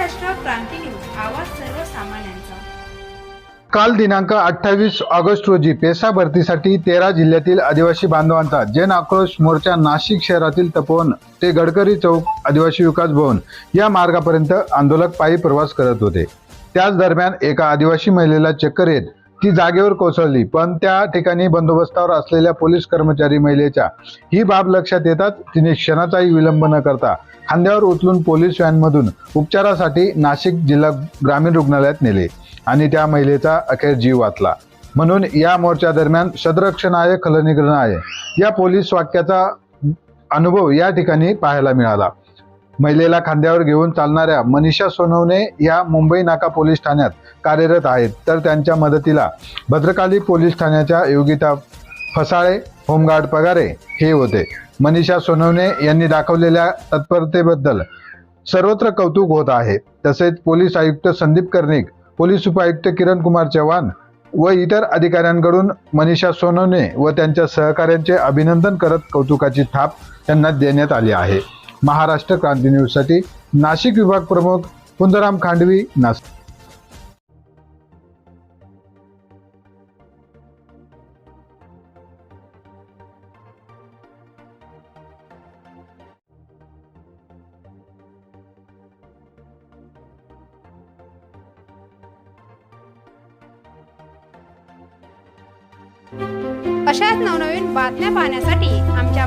महाराष्ट्र काल दिनांक अठ्ठावीस ऑगस्ट रोजी पेसा भरतीसाठी तेरा जिल्ह्यातील आदिवासी बांधवांचा जन आक्रोश मोर्चा नाशिक शहरातील तपोवन ते गडकरी चौक आदिवासी विकास भवन या मार्गापर्यंत आंदोलक पायी प्रवास करत होते. त्याच दरम्यान एका आदिवासी महिलेला चक्कर येत ती जागेवर कोसळली. पण त्या ठिकाणी बंदोबस्तावर असलेल्या पोलीस कर्मचारी महिलेच्या ही बाब लक्षात येताच तिने क्षणाचाही विलंब न करता खांद्यावर उचलून पोलीस व्हॅनमधून उपचारासाठी नाशिक जिल्हा ग्रामीण रुग्णालयात नेले आणि त्या महिलेचा अखेर जीव वाचला. म्हणून या मोर्चा दरम्यान सदरक्षणाय आहे. या पोलीस वाक्याचा अनुभव या ठिकाणी पाहायला मिळाला. महिलेला खांद्यावर घेऊन चालणाऱ्या मनीषा सोनवणे या मुंबई नाका पोलीस ठाण्यात कार्यरत आहेत. तर त्यांच्या मदतीला भद्रकाली पोलीस ठाण्याच्या योगिता फसाळे होमगार्ड पगारे हे होते. मनीषा सोनवणे यांनी दाखवलेल्या तत्परतेबद्दल सर्वत्र कौतुक होत आहे. तसेच पोलीस आयुक्त संदीप कर्णिक पोलीस उपायुक्त किरण कुमार चव्हाण व इतर अधिकाऱ्यांकडून मनीषा सोनवणे व त्यांच्या सहकाऱ्यांचे अभिनंदन करत कौतुकाची थाप त्यांना देण्यात आली आहे. महाराष्ट्र क्रांती न्यूजसाठी नाशिक विभाग प्रमुख कुंदराम खांडवी नाशिक. अशाच नवनवीन बातम्या पाहण्यासाठी आमच्या